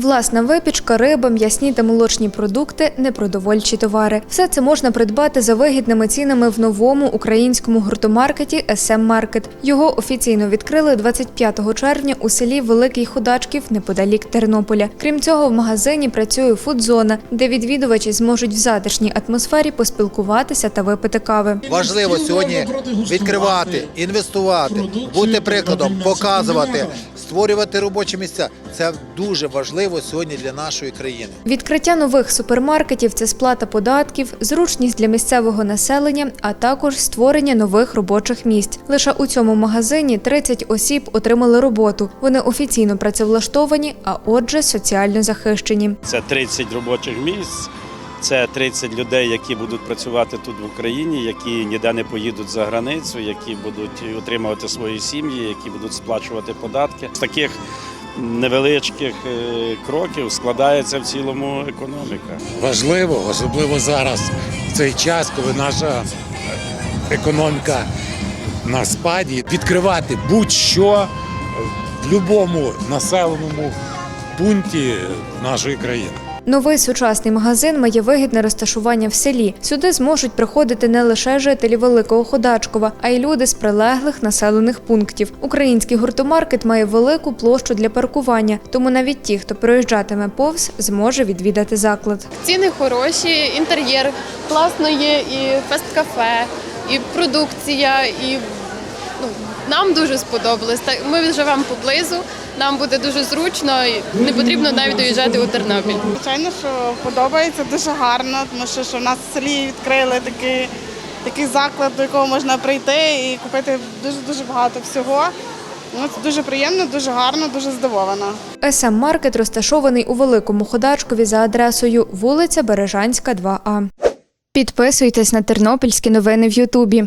Власна випічка, риба, м'ясні та молочні продукти непродовольчі товари. Все це можна придбати за вигідними цінами в новому українському гуртомаркеті «СМ Маркет». Його офіційно відкрили 25 червня у селі Великий Ходачків неподалік Тернополя. Крім цього, в магазині працює фудзона, де відвідувачі зможуть в затишній атмосфері поспілкуватися та випити кави. Важливо сьогодні відкривати, інвестувати, бути прикладом, показувати, створювати робочі місця. Це дуже важливо сьогодні для нашої країни. Відкриття нових супермаркетів це сплата податків, зручність для місцевого населення, а також створення нових робочих місць. Лише у цьому магазині 30 осіб отримали роботу. Вони офіційно працевлаштовані, а отже, соціально захищені. Це 30 робочих місць, це 30 людей, які будуть працювати тут в Україні, які ніде не поїдуть за границю, які будуть утримувати свої сім'ї, які будуть сплачувати податки. З таких невеличких е, кроків складається в цілому економіка. важливо, особливо зараз, в цей час, коли наша економіка на спаді, відкривати будь-що в будь-якому населеному пункті нашої країни. Новий сучасний магазин має вигідне розташування в селі. Сюди зможуть приходити не лише жителі Великого Ходачкова, а й люди з прилеглих населених пунктів. Український гуртомаркет має велику площу для паркування, тому навіть ті, хто проїжджатиме повз, зможе відвідати заклад. Ціни хороші, інтер'єр класно є, і фест-кафе, і продукція, і ну, нам дуже сподобалось. Так, Ми живемо поблизу, нам буде дуже зручно, і не потрібно навіть доїжджати у Тернопіль. Звичайно, що подобається дуже гарно, тому що, що в нас в селі відкрили такий, такий заклад, до якого можна прийти і купити дуже дуже багато всього. Ну, це дуже приємно, дуже гарно, дуже здивована. СМ Маркет розташований у Великому Ходачкові за адресою вулиця Бережанська, 2А. Підписуйтесь на тернопільські новини в Ютубі.